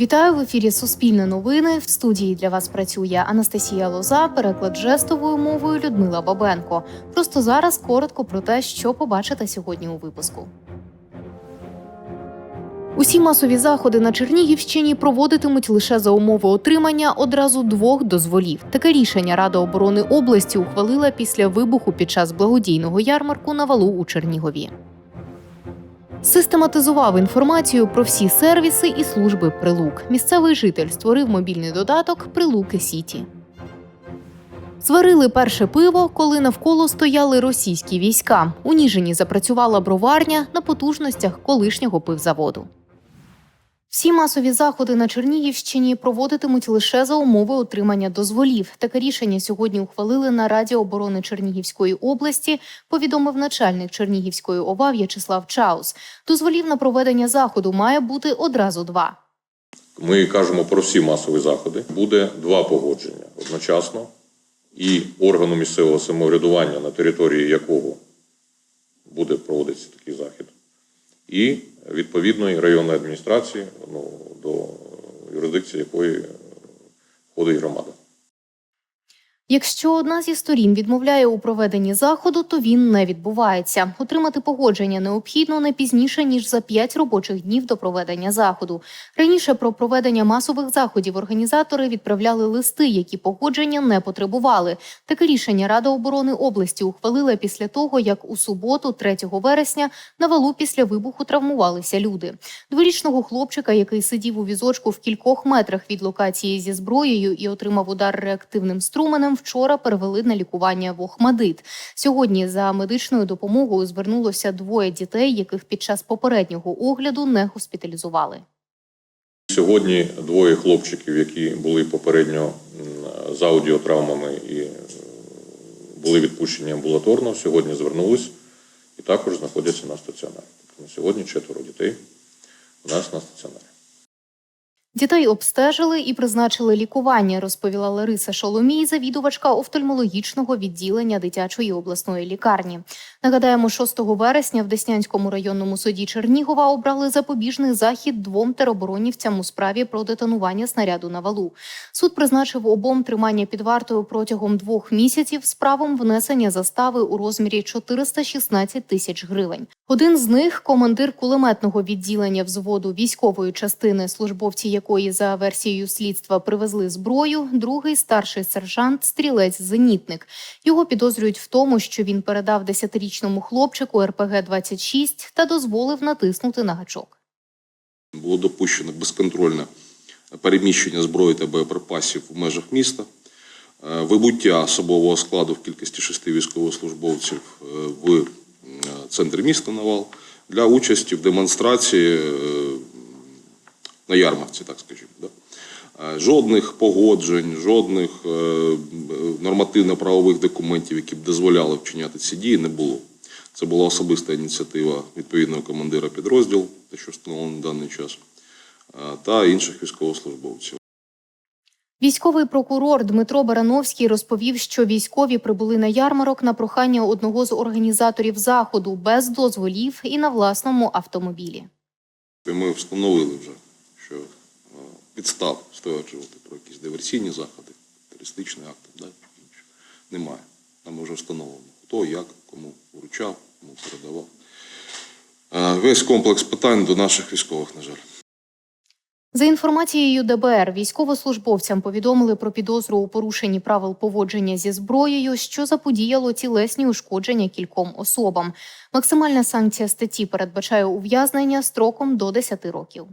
Вітаю в ефірі Суспільне новини. В студії для вас працює Анастасія Лоза, переклад жестовою мовою Людмила Бабенко. Просто зараз коротко про те, що побачите сьогодні у випуску. Усі масові заходи на Чернігівщині проводитимуть лише за умови отримання одразу двох дозволів. Таке рішення Рада оборони області ухвалила після вибуху під час благодійного ярмарку на валу у Чернігові. Систематизував інформацію про всі сервіси і служби прилук. Місцевий житель створив мобільний додаток Прилуки Сіті. Зварили перше пиво, коли навколо стояли російські війська. У Ніжині запрацювала броварня на потужностях колишнього пивзаводу. Всі масові заходи на Чернігівщині проводитимуть лише за умови отримання дозволів. Таке рішення сьогодні ухвалили на Раді оборони Чернігівської області. Повідомив начальник Чернігівської ОВА В'ячеслав Чаус. Дозволів на проведення заходу має бути одразу два. Ми кажемо про всі масові заходи. Буде два погодження одночасно, і органу місцевого самоврядування, на території якого буде проводитися такий захід, і відповідної районної адміністрації, ну, до юрисдикції якої входить громада. Якщо одна зі сторін відмовляє у проведенні заходу, то він не відбувається. Отримати погодження необхідно не пізніше ніж за 5 робочих днів до проведення заходу. Раніше про проведення масових заходів організатори відправляли листи, які погодження не потребували. Таке рішення Рада оборони області ухвалила після того, як у суботу, 3 вересня, на валу після вибуху травмувалися люди. Дворічного хлопчика, який сидів у візочку в кількох метрах від локації зі зброєю і отримав удар реактивним струменем, вчора перевели на лікування в Охмадит. Сьогодні за медичною допомогою звернулося двоє дітей, яких під час попереднього огляду не госпіталізували. Сьогодні двоє хлопчиків, які були попередньо з аудіотравмами і е, були відпущені амбулаторно, сьогодні звернулись і також знаходяться на стаціонарі. Тобто на сьогодні четверо дітей у нас на стаціонарі. Дітей обстежили і призначили лікування, розповіла Лариса Шоломій, завідувачка офтальмологічного відділення дитячої обласної лікарні. Нагадаємо, 6 вересня в Деснянському районному суді Чернігова обрали запобіжний захід двом тероборонівцям у справі про детонування снаряду на валу. Суд призначив обом тримання під вартою протягом двох місяців з правом внесення застави у розмірі 416 тисяч гривень. Один з них командир кулеметного відділення взводу військової частини, службовці якої за версією слідства привезли зброю. Другий старший сержант, стрілець зенітник. Його підозрюють в тому, що він передав 10-річному хлопчику РПГ 26 та дозволив натиснути на гачок. Було допущено безконтрольне переміщення зброї та боєприпасів в межах міста, е, вибуття особового складу в кількості шести військовослужбовців е, в центрі міста Навал для участі в демонстрації е, на ярмарці, так скажімо. Да? Е, Жодних погоджень, жодних е, нормативно-правових документів, які б дозволяли вчиняти ці дії, не було. Це була особиста ініціатива відповідного командира підрозділу, те, що встановлено на даний час, та інших військовослужбовців. Військовий прокурор Дмитро Барановський розповів, що військові прибули на ярмарок на прохання одного з організаторів заходу без дозволів і на власному автомобілі. Ми встановили вже, що е, підстав стверджувати про якісь диверсійні заходи, терористичні акти, да, інше, немає. Нам вже встановлено, хто, як, кому вручав, кому передавав. Е, Весь комплекс питань до наших військових, на жаль. За інформацією ДБР, військовослужбовцям повідомили про підозру у порушенні правил поводження зі зброєю, що заподіяло тілесні ушкодження кільком особам. Максимальна санкція статті передбачає ув'язнення строком до 10 років.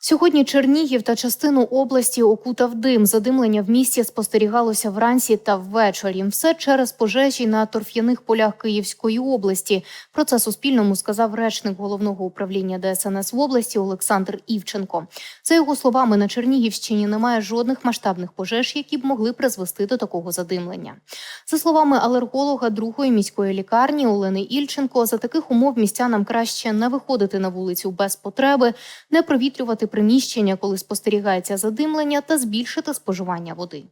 Сьогодні Чернігів та частину області окутав дим. Задимлення в місті спостерігалося вранці та ввечері. Все через пожежі на торф'яних полях Київської області. Про це Суспільному сказав речник головного управління ДСНС в області Олександр Івченко. За його словами, на Чернігівщині немає жодних масштабних пожеж, які б могли призвести до такого задимлення. За словами алерголога другої міської лікарні Олени Ільченко, за таких умов містянам краще не виходити на вулицю без потреби, не провітрювати приміщення, коли спостерігається задимлення, та збільшити споживання води.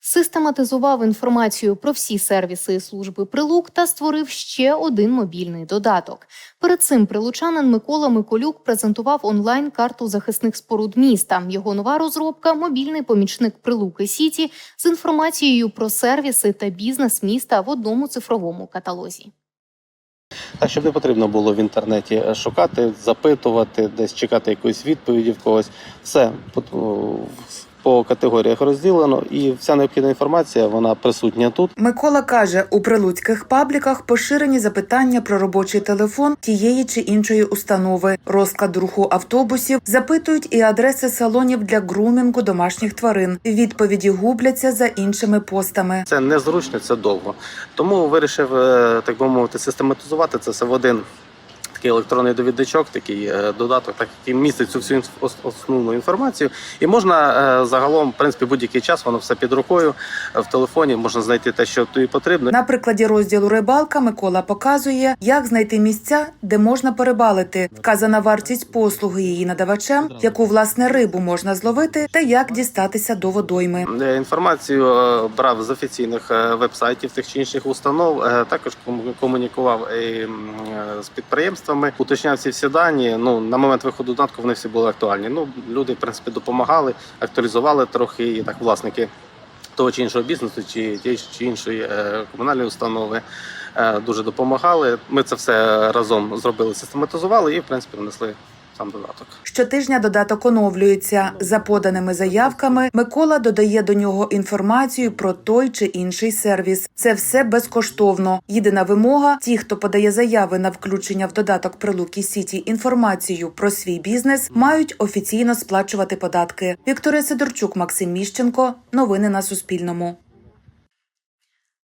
систематизував інформацію про всі сервіси і служби прилук та створив ще один мобільний додаток. Перед цим прилучанин Микола Миколюк презентував онлайн карту захисних споруд міста. Його нова розробка мобільний помічник Прилуки Сіті з інформацією про сервіси та бізнес міста в одному цифровому каталозі. Так, щоб не потрібно було в інтернеті шукати, запитувати, десь чекати якоїсь відповіді в когось. Все по, категоріях розділено, і вся необхідна інформація вона присутня тут. Микола каже, у прилуцьких пабліках поширені запитання про робочий телефон тієї чи іншої установи, розклад руху автобусів, запитують і адреси салонів для грумінгу домашніх тварин. Відповіді губляться за іншими постами. Це незручно, це довго. Тому вирішив, е, так би мовити, систематизувати це все в один. Такий електронний довідничок, такий е, додаток, так який містить цю всю основну інформацію, і можна е, загалом, в принципі, будь-який час воно все під рукою е, в телефоні. Можна знайти те, що тобі потрібно. На прикладі розділу рибалка Микола показує, як знайти місця, де можна порибалити, вказана вартість послуги її надавачем, яку власне рибу можна зловити, та як дістатися до водойми. Інформацію брав з офіційних вебсайтів тих чи інших установ. Також кому- комунікував і, м, е, підприємствами, уточняв ці всі дані. Ну на момент виходу додатку вони всі були актуальні. Ну люди, в принципі, допомагали, актуалізували трохи і так власники того чи іншого бізнесу, чи тієї чи іншої е, комунальної установи. е, Дуже допомагали. Ми це все разом зробили, систематизували і в принципі внесли сам додаток. Щотижня додаток оновлюється. За поданими заявками Микола додає до нього інформацію про той чи інший сервіс. Це все безкоштовно. Єдина вимога: ті, хто подає заяви на включення в додаток Прилуки Сіті інформацію про свій бізнес, мають офіційно сплачувати податки. Вікторія Сидорчук, Максим Міщенко. Новини на Суспільному.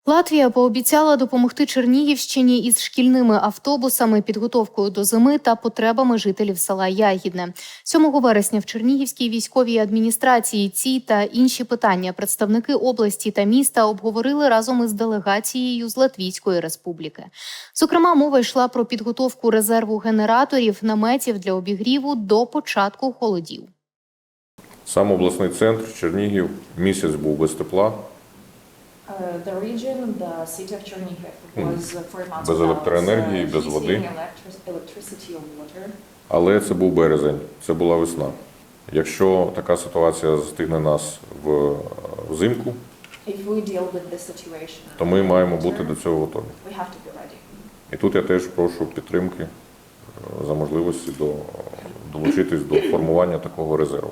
Латвія пообіцяла допомогти Чернігівщині із шкільними автобусами, підготовкою до зими та потребами жителів села Ягідне. 7 вересня в Чернігівській військовій адміністрації ці та інші питання представники області та міста обговорили разом із делегацією з Латвійської республіки. Зокрема, мова йшла про підготовку резерву генераторів, наметів для обігріву до початку холодів. Сам обласний центр Чернігів місяць був без тепла, Uh, the region, the city of Chernihiv was uh, four months Без without, електроенергії, uh, без heating, води. electric- electricity or water. але це був березень, це була весна. Якщо така ситуація застигне нас в взимку, If we deal with this situation, то ми маємо бути до цього готові. We have to be ready. І тут я теж прошу підтримки е, за можливості до долучитись до формування такого резерву.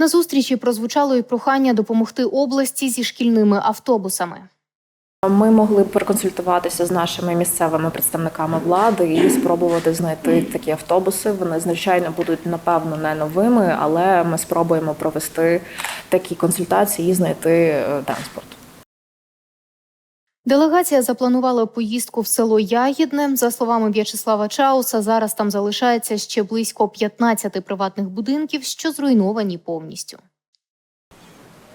На зустрічі прозвучало і прохання допомогти області зі шкільними автобусами. Ми могли проконсультуватися з нашими місцевими представниками влади і спробувати знайти такі автобуси. Вони звичайно будуть напевно не новими, але ми спробуємо провести такі консультації і знайти е, транспорт. Делегація запланувала поїздку в село Ягідне. За словами В'ячеслава Чауса, зараз там залишається ще близько 15 приватних будинків, що зруйновані повністю.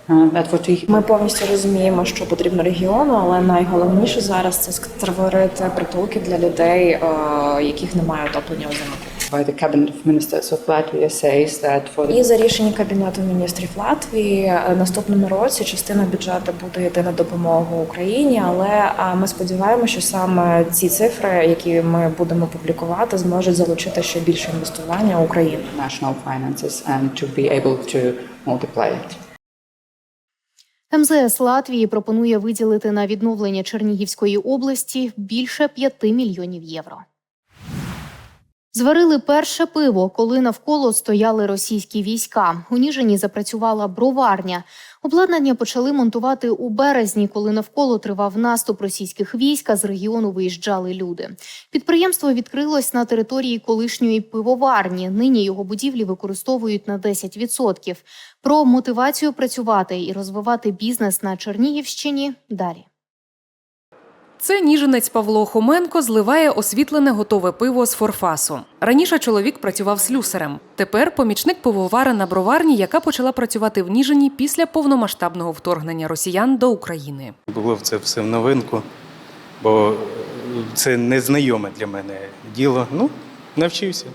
We Ми повністю розуміємо, що потрібно регіону, але найголовніше зараз це створити притулки для людей, е, яких немає отоплення взимку. By the cabinet of ministers of Latvia says that for І за рішенням кабінету міністрів Латвії е, наступному році частина бюджету буде йти на допомогу Україні. Але е, ми сподіваємося, що саме ці цифри, які ми будемо публікувати, зможуть залучити ще більше інвестування в Україну. national finances and to be able to multiply it. МЗС Латвії пропонує виділити на відновлення Чернігівської області більше 5 мільйонів євро. Зварили перше пиво, коли навколо стояли російські війська. У Ніжині запрацювала броварня. Обладнання почали монтувати у березні, коли навколо тривав наступ російських військ, а з регіону виїжджали люди. Підприємство відкрилось на території колишньої пивоварні. Нині його будівлі використовують на 10%. Про мотивацію працювати і розвивати бізнес на Чернігівщині далі. Це ніженець Павло Хоменко зливає освітлене готове пиво з форфасу. Раніше чоловік працював слюсарем. Тепер помічник пивовара на броварні, яка почала працювати в Ніжині після повномасштабного вторгнення росіян до України. Було це все в новинку, бо це незнайоме для мене діло. Ну, навчився.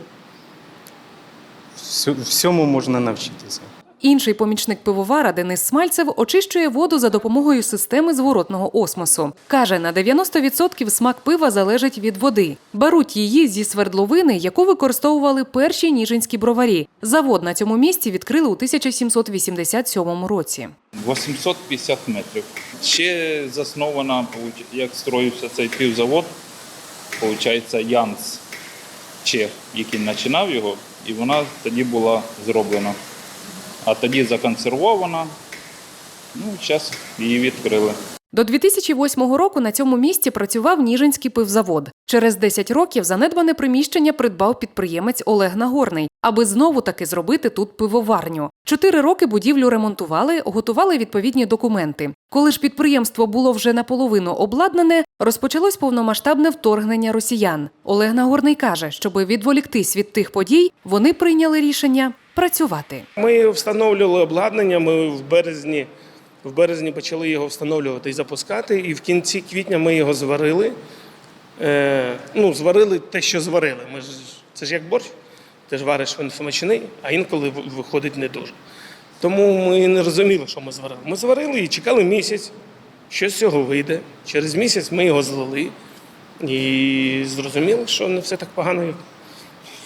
Всьому можна навчитися. Інший помічник пивовара Денис Смальцев очищує воду за допомогою системи зворотного осмосу. Каже, на 90% смак пива залежить від води. Беруть її зі свердловини, яку використовували перші ніжинські броварі. Завод на цьому місці відкрили у 1787 році. 850 метрів. Ще заснована, як строївся цей півзавод, виходить, Янс Чех, який починав його, і вона тоді була зроблена. А тоді законсервована. Ну, зараз її відкрили. До 2008 року на цьому місці працював Ніжинський пивзавод. Через 10 років занедбане приміщення придбав підприємець Олег Нагорний, аби знову таки зробити тут пивоварню. Чотири роки будівлю ремонтували, готували відповідні документи. Коли ж підприємство було вже наполовину обладнане, розпочалось повномасштабне вторгнення росіян. Олег Нагорний каже, щоби відволіктись від тих подій, вони прийняли рішення працювати. Ми встановлювали обладнання. Ми в березні, в березні почали його встановлювати і запускати. І в кінці квітня ми його зварили. Е, ну, зварили те, що зварили. Ми ж, це ж як борщ. Ти ж вариш він смачний, а інколи виходить не дуже. Тому ми не розуміли, що ми зварили. Ми зварили і чекали місяць, що з цього вийде. Через місяць ми його злили і зрозуміли, що не все так погано,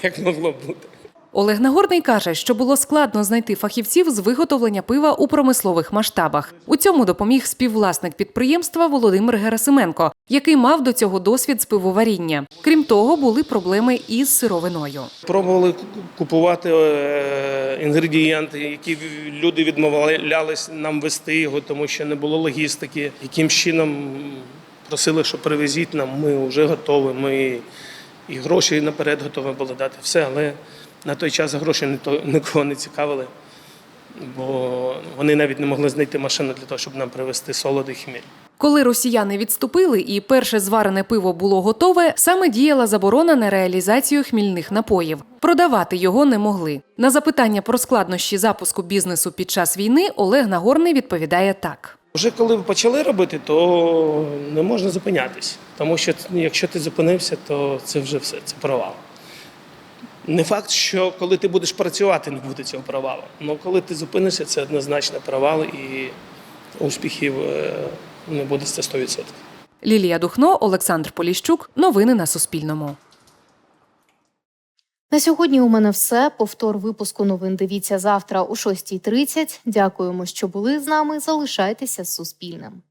як- могло бути. Олег Нагорний каже, що було складно знайти фахівців з виготовлення пива у промислових масштабах. У цьому допоміг співвласник підприємства Володимир Герасименко, який мав до цього досвід з пивоваріння. Крім того, були проблеми із сировиною. Пробували купувати е, інгредієнти, які люди відмовлялись нам вести його, тому що не було логістики. Яким чином просили, що привезіть нам, ми вже готові. Ми і гроші наперед готові були дати все, але на той час гроші нікого не цікавили, бо вони навіть не могли знайти машину для того, щоб нам привезти солоди і хміль. Коли росіяни відступили і перше зварене пиво було готове, саме діяла заборона на реалізацію хмільних напоїв. Продавати його не могли. На запитання про складнощі запуску бізнесу під час війни Олег Нагорний відповідає так. Вже коли почали робити, то не можна зупинятись. Тому що якщо ти зупинився, то це вже все, це провал. Не факт, що коли ти будеш працювати, не буде цього провалу. Але коли ти зупинишся, це однозначно провал і успіхів е, не буде це 100%. Лілія Духно, Олександр Поліщук. Новини на Суспільному. На сьогодні у мене все. Повтор випуску новин дивіться завтра о 6.30. Дякуємо, що були з нами. Залишайтеся з Суспільним.